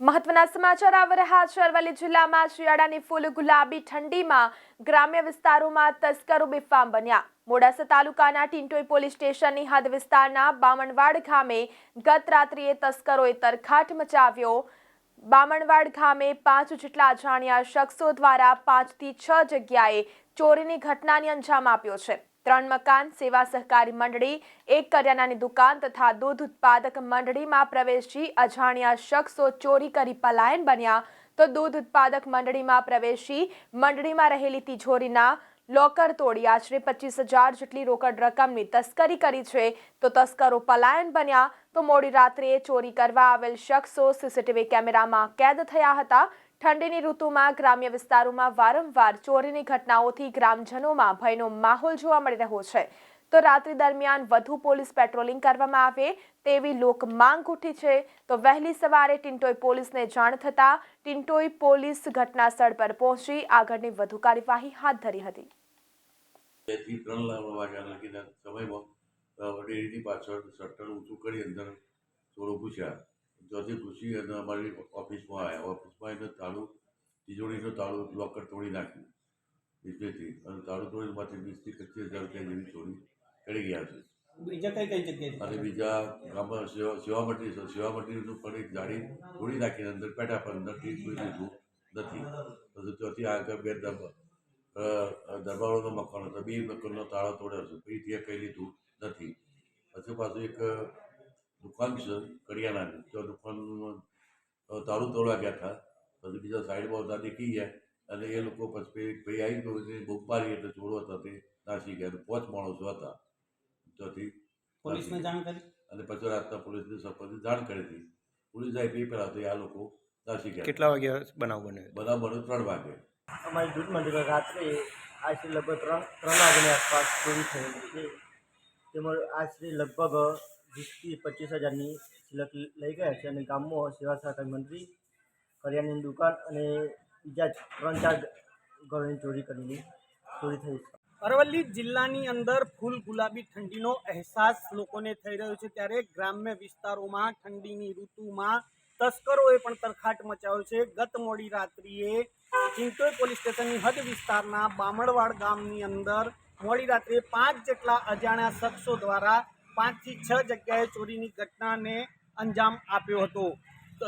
મહત્વના સમાચાર આવી રહ્યા છે અરવલ્લી જિલ્લામાં શિયાળાની ફૂલ ગુલાબી ઠંડીમાં ગ્રામ્ય વિસ્તારોમાં તસ્કરો બેફામ બન્યા. મોડાસા તાલુકાના ટિંટોઈ પોલીસ સ્ટેશનની હદ વિસ્તારના બામણવાડ ગામે ગત રાત્રિએ તસ્કરોએ તરખાટ મચાવ્યો. બામણવાડ ગામે પાંચ જેટલા અજાણ્યા શખ્સો દ્વારા પાંચથી છ જગ્યાએ ચોરીની ઘટનાને અંજામ આપ્યો છે. ત્રણ મકાન સેવા સહકારી મંડળી, એક કરિયાણાની દુકાન તથા દૂધ ઉત્પાદક મંડળીમાં પ્રવેશી અજાણ્યા શખ્સો ચોરી કરી પલાયન બન્યા તો દૂધ ઉત્પાદક મંડળીમાં પ્રવેશી મંડળીમાં રહેલી તિજોરીના લોકર તોડી આશરે પચીસ હજાર જેટલી રોકડ રકમની તસ્કરી કરી છે. તો તસ્કરો પલાયન બન્યા તો મોડી રાત્રે ચોરી કરવા આવેલ શખ્સો સીસીટીવી કેમેરામાં કેદ થયા હતા. ઠંડીની ઋતુમાં ગ્રામ્ય વિસ્તારોમાં વારંવાર ચોરીની ઘટનાઓથી ગ્રામજનોમાં ભયનો માહોલ જોવા મળી રહ્યો છે. તો રાત્રિ દરમિયાન વધુ પોલીસ પેટ્રોલિંગ કરવામાં આવે તેવી લોક માંગ ઉઠી છે. તો વહેલી સવારે ટિન્ટોઈ પોલીસને જાણ થતાં ટિન્ટોઈ પોલીસ ઘટના સ્થળ પર પહોંચી આગળની વધુ કાર્યવાહી હાથ ધરી હતી. બે ત્રણ લાખ વાગ્યા સમયમાં અ, પાછળ ઊંચું કરી અંદર થોડું ઘૂસ્યા. ત્યાંથી ઘૂસી અને અમારી ઓફિસમાં આવ્યા ઓફિસમાં એને તાળું તિજોરીનું તાળું લોકર તોડી નાખ્યું. નીચેથી અને તાળું તોડીમાંથી વીસથી પચીસ હજાર રૂપિયા જેવી ચોરી કરી ગયા છે. બીજા કઈ કઈ જગ્યાએ અને બીજા ગામમાં સેવા સેવા મંડળી સેવા મંડળીનું પણ એક જાળી તોડી નાખીને અંદર પેટા પર અંદરથી કોઈ લીધું નથી. ત્યાંથી આગળ બે દરબારોનો મકાન હતો. બે મકાનનો તાળો તોડ્યો છે. પછી ત્યાં કંઈ લીધું નથી. પછી પાછું એક દુકાન છે કરિયાણાની. તો દુકાનમાં તાળું તોડવા ગયા હતા. પછી બીજા સાઈડમાં હતા દેખી ગયા. અને એ લોકો પછી ભાઈ આવી ગયો બૂમ પાડી એટલે ચોરો હતા તે. નાસી ગયા. પાંચ માણસો હતા. ત્યાંથી પોલીસને જાણ કરી? અને પછી રાતના પોલીસને સરપંચને જાણ કરી હતી. પોલીસ આવી તે પહેલાં તો આ લોકો નાસી ગયા. કેટલા વાગ્યા બનાવ બન્યો બનાવ બને ત્રણ વાગે. અમારી દૂધ મંડળ રાત્રે આશરે લગભગ ત્રણ ત્રણ વાગ્યાની આસપાસ ચોરી થયેલી છે. તેમાં આશરે લગભગ વીસથી પચીસ હજારની સિલક લઈ ગયા છે અને ગામમાં સેવા સહકારી મંત્રી, કરિયાણાની દુકાન અને બીજા ત્રણ ચાર ઘરોની ચોરી કરેલી ચોરી થઈ છે. અરવલ્લી જિલ્લાની અંદર ફૂલ ગુલાબી ઠંડીનો અહેસાસ લોકોને થઈ રહ્યો છે ત્યારે ગ્રામ્ય વિસ્તારોમાં ઠંડીની ઋતુમાં તસ્કરોએ પણ તરખાટ મચાવ્યો છે. ગત મોડી રાત્રિએ ચિંતોઈ પોલીસ સ્ટેશનની હદ વિસ્તારના બામણવાડ ગામની અંદર મોડી રાત્રે પાંચ જેટલા અજાણ્યા શખ્સો દ્વારા પાંચથી છ જગ્યાએ ચોરીની ઘટનાને અંજામ આપ્યો હતો.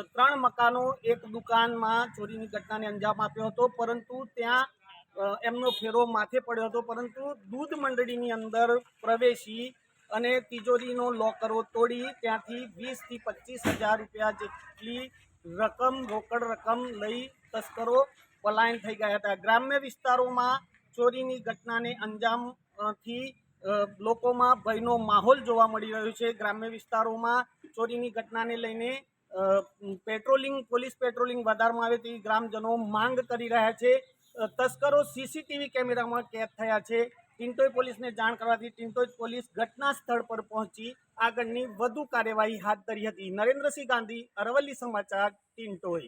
ત્રણ મકાનો એક દુકાનમાં ચોરીની ઘટનાને અંજામ આપ્યો હતો પરંતુ ત્યાં એમનો ફેરો માથે પડ્યો હતો પરંતુ દૂધ મંડળીની અંદર પ્રવેશી અને તિજોરીનો લોકરો તોડી ત્યાંથી વીસથી પચીસ હજાર રૂપિયા જેટલી રકમ રોકડ રકમ લઈ તસ્કરો પલાયન થઈ ગયા હતા. ગ્રામ્ય વિસ્તારોમાં ચોરીની ઘટનાને અંજામ અ, થી અ, લોકોમાં ભયનો માહોલ જોવા મળી રહ્યો છે. ગ્રામ્ય વિસ્તારોમાં ચોરીની ઘટનાને લઈને પેટ્રોલિંગ, પોલીસ પેટ્રોલિંગ વધારવામાં આવે તેવી ગ્રામજનો માંગ કરી રહ્યા છે. તસ્કરો સીસીટીવી કેમેરામાં કેદ થયા છે. ટિન્ટોઈ પોલીસને જાણ કરવાથી ટિન્ટોઈ પોલીસ ઘટના સ્થળ પર પહોંચી આગળની વધુ કાર્યવાહી હાથ ધરી હતી. નરેન્દ્રસિંહ ગાંધી, અરવલ્લી સમાચાર ટિન્ટોઈ